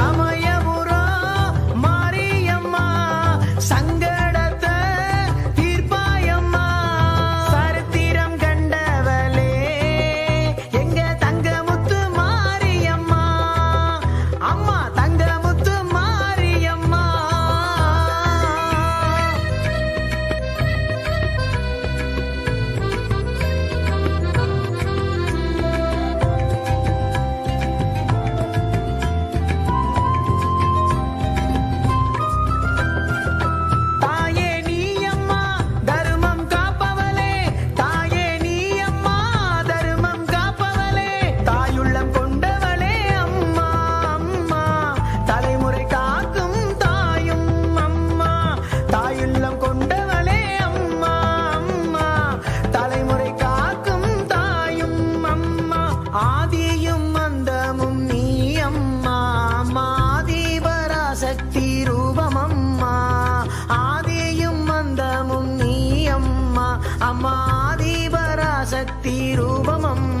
Sama அம்மா தீபராசக்தி ரூபமம்.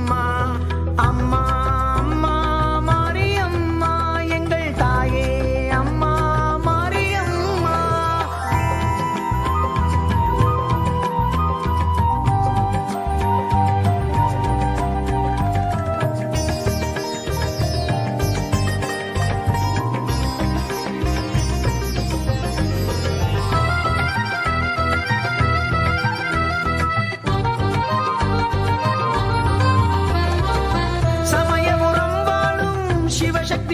Shiva Shakti.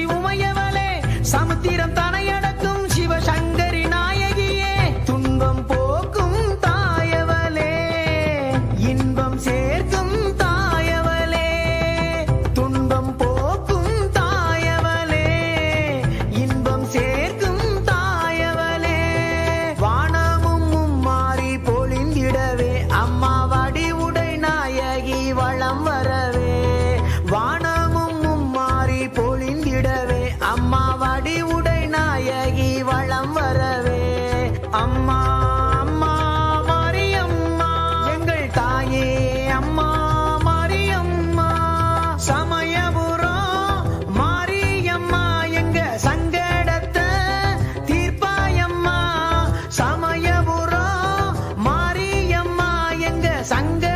Zange